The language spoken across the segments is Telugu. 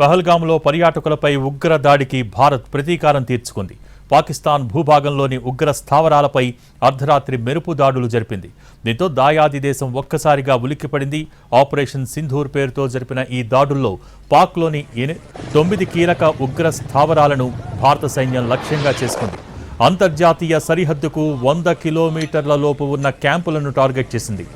పహల్గాంలో పర్యాటకులపై ఉగ్ర దాడికి భారత్ ప్రతీకారం తీర్చుకుంది. పాకిస్తాన్ భూభాగంలోని ఉగ్ర స్థావరాలపై అర్ధరాత్రి మెరుపు దాడులు జరిపింది. దీంతో దాయాది దేశం ఒక్కసారిగా ఉలిక్కిపడింది. ఆపరేషన్ సింధూర్ పేరుతో జరిపిన ఈ దాడుల్లో పాక్లోని తొమ్మిది కీలక ఉగ్ర స్థావరాలను భారత సైన్యం లక్ష్యంగా చేసుకుంది. అంతర్జాతీయ సరిహద్దుకు వంద కిలోమీటర్ల లోపు ఉన్న క్యాంపులను టార్గెట్ చేసింది.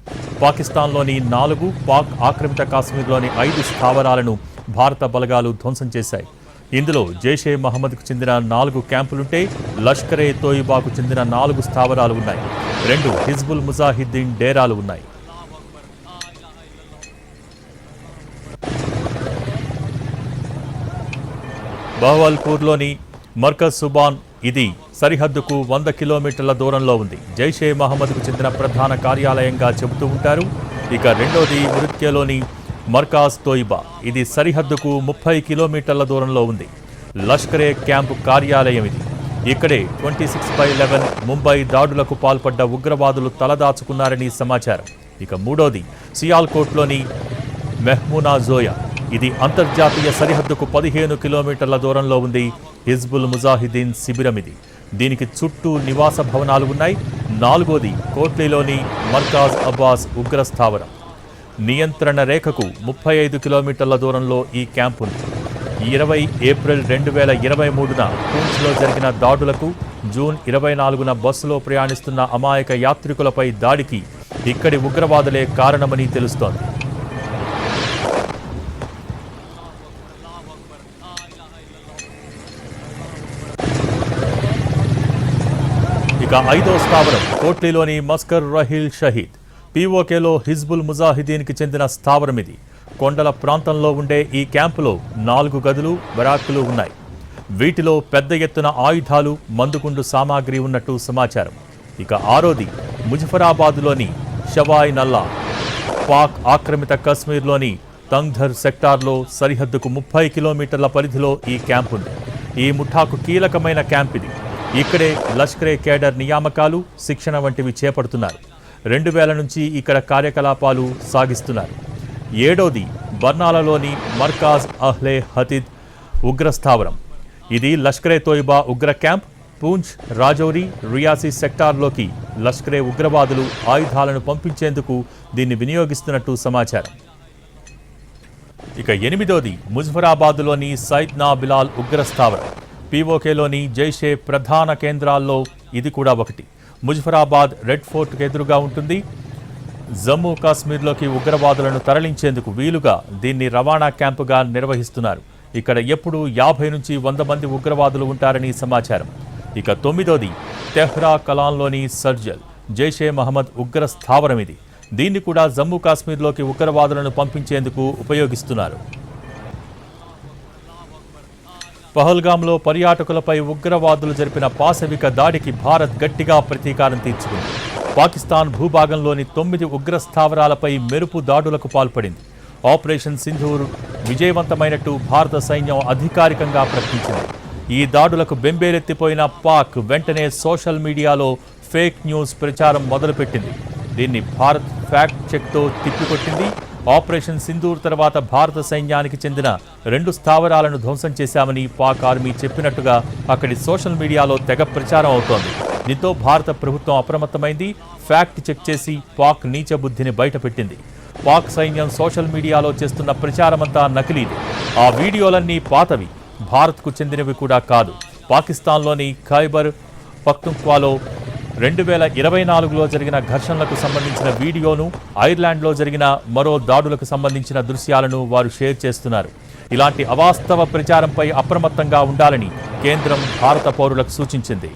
పాకిస్తాన్లోని నాలుగు పాక్ ఆక్రమిత కాశ్మీర్లోని ఐదు స్థావరాలను భారత బలగాలు ధ్వంసం చేశాయి. ఇందులో జైషే మహమ్మద్కు చెందిన నాలుగు క్యాంపులుంటే లష్కరే తోయిబాకు చెందిన నాలుగు స్థావరాలు ఉన్నాయి. రెండు హిజ్బుల్ ముజాహిద్దీన్ డేరాలు ఉన్నాయి. బహవల్పూర్లోని మర్కజ్ సుబాన్ ఇది సరిహద్దుకు వంద కిలోమీటర్ల దూరంలో ఉంది. జైషే మహమ్మద్కు చెందిన ప్రధాన కార్యాలయంగా చెబుతూ ఉంటారు. ఇక రెండోది మృత్యలోని మర్కాజ్ తోయిబా. ఇది సరిహద్దుకు ముప్పై కిలోమీటర్ల దూరంలో ఉంది. లష్కరే క్యాంపు కార్యాలయం ఇది. ఇక్కడే twenty six by eleven Mumbai దాడులకు పాల్పడ్డ ఉగ్రవాదులు తలదాచుకున్నారని సమాచారం. ఇక మూడోది సియాల్కోట్లోని మెహ్మూనా జోయా. ఇది అంతర్జాతీయ సరిహద్దుకు పదిహేను కిలోమీటర్ల దూరంలో ఉంది. హిజ్బుల్ ముజాహిదీన్ శిబిరం ఇది. దీనికి చుట్టూ నివాస భవనాలు ఉన్నాయి. నాలుగోది కోట్లీలోని మర్కాజ్ అబ్బాస్ ఉగ్ర స్థావరం నియంత్రణ రేఖకు ముప్పై ఐదు కిలోమీటర్ల దూరంలో ఈ క్యాంప్ ఉంది. ఇరవై ఏప్రిల్ రెండు వేల ఇరవై మూడున పూంచ్లో జరిగిన దాడులకు జూన్ ఇరవై నాలుగున బస్సులో ప్రయాణిస్తున్న అమాయక యాత్రికులపై దాడికి ఇక్కడి ఉగ్రవాదులే కారణమని తెలుస్తోంది. ఇక ఐదో స్థావరం కోట్లీలోని మస్కర్ రహీల్ షహీద్. పీఓకేలో హిజ్బుల్ ముజాహిదీన్కి చెందిన స్థావరం ఇది. కొండల ప్రాంతంలో ఉండే ఈ క్యాంపులో నాలుగు గదులు బరాక్కులు ఉన్నాయి. వీటిలో పెద్ద ఎత్తున ఆయుధాలు మందుగుండు సామాగ్రి ఉన్నట్టు సమాచారం. ఇక ఆరోది ముజఫరాబాద్లోని షవాయ్ నల్లా పాక్ ఆక్రమిత కశ్మీర్లోని తంగ్ధర్ సెక్టార్లో సరిహద్దుకు ముప్పై కిలోమీటర్ల పరిధిలో ఈ క్యాంప్ ఉంది. ఈ ముఠాకు కీలకమైన క్యాంప్ ఇది. ఇక్కడే లష్కరే కేడర్ నియామకాలు శిక్షణ వంటివి చేపడుతున్నారు. రెండు వేల నుంచి ఇక్కడ కార్యకలాపాలు సాగిస్తున్నారు. ఏడోది బర్నాలలోని మర్కాజ్ అహ్లే హతిద్ ఉగ్రస్థావరం. ఇది లష్కరే తోయిబా ఉగ్ర క్యాంప్ పూంచ్ రాజౌరి రియాసీ సెక్టార్లోకి లష్కరే ఉగ్రవాదులు ఆయుధాలను పంపించేందుకు దీన్ని వినియోగిస్తున్నట్టు సమాచారం. ఇక ఎనిమిదోది ముజఫరాబాద్లోని సైద్నా బిలాల్ ఉగ్రస్థావరం. పీఓకేలోని జైషే ప్రధాన కేంద్రాల్లో ఇది కూడా ఒకటి. ముజఫరాబాద్ రెడ్ ఫోర్ట్కి ఎదురుగా ఉంటుంది. జమ్మూ కాశ్మీర్లోకి ఉగ్రవాదులను తరలించేందుకు వీలుగా దీన్ని రవాణా క్యాంపుగా నిర్వహిస్తున్నారు. ఇక్కడ ఎప్పుడు యాభై నుంచి వంద మంది ఉగ్రవాదులు ఉంటారని సమాచారం. ఇక తొమ్మిదోది తెహ్రా కలాన్లోని సర్జల్ జైషే మహమ్మద్ ఉగ్ర స్థావరం ఇది దీన్ని కూడా జమ్మూ కాశ్మీర్లోకి ఉగ్రవాదులను పంపించేందుకు ఉపయోగిస్తున్నారు. పహల్గాంలో పర్యాటకులపై ఉగ్రవాదులు జరిపిన పాశవిక దాడికి భారత్ గట్టిగా ప్రతీకారం తీర్చుకుంది. పాకిస్తాన్ భూభాగంలోని తొమ్మిది ఉగ్ర స్థావరాలపై మెరుపు దాడులకు పాల్పడింది. ఆపరేషన్ సింధూర్ విజయవంతమైనట్టు భారత సైన్యం అధికారికంగా ప్రకటించింది. ఈ దాడులకు బెంబేలెత్తిపోయిన పాక్ వెంటనే సోషల్ మీడియాలో ఫేక్ న్యూస్ ప్రచారం మొదలుపెట్టింది. దీన్ని భారత్ ఫ్యాక్ట్ చెక్తో తిప్పికొట్టింది. ఆపరేషన్ సింధూర్ తర్వాత భారత సైన్యానికి చెందిన రెండు స్థావరాలను ధ్వంసం చేశామని పాక్ ఆర్మీ చెప్పినట్టుగా అక్కడి సోషల్ మీడియాలో తెగ ప్రచారం అవుతోంది. దీంతో భారత ప్రభుత్వం అప్రమత్తమైంది. ఫ్యాక్ట్ చెక్ చేసి పాక్ నీచ బుద్ధిని బయటపెట్టింది. పాక్ సైన్యం సోషల్ మీడియాలో చేస్తున్న ప్రచారమంతా నకిలీది. ఆ వీడియోలన్నీ పాతవి. భారత్కు చెందినవి కూడా కాదు. పాకిస్తాన్లోని ఖైబర్ పఖ్తుంఖ్వాలో రెండు వేల ఇరవై నాలుగులో జరిగిన ఘర్షణలకు సంబంధించిన వీడియోను ఐర్లాండ్లో జరిగిన మరో దాడులకు సంబంధించిన దృశ్యాలను వారు షేర్ చేస్తున్నారు. ఇలాంటి అవాస్తవ ప్రచారంపై అప్రమత్తంగా ఉండాలని కేంద్రం భారత పౌరులకు సూచించింది.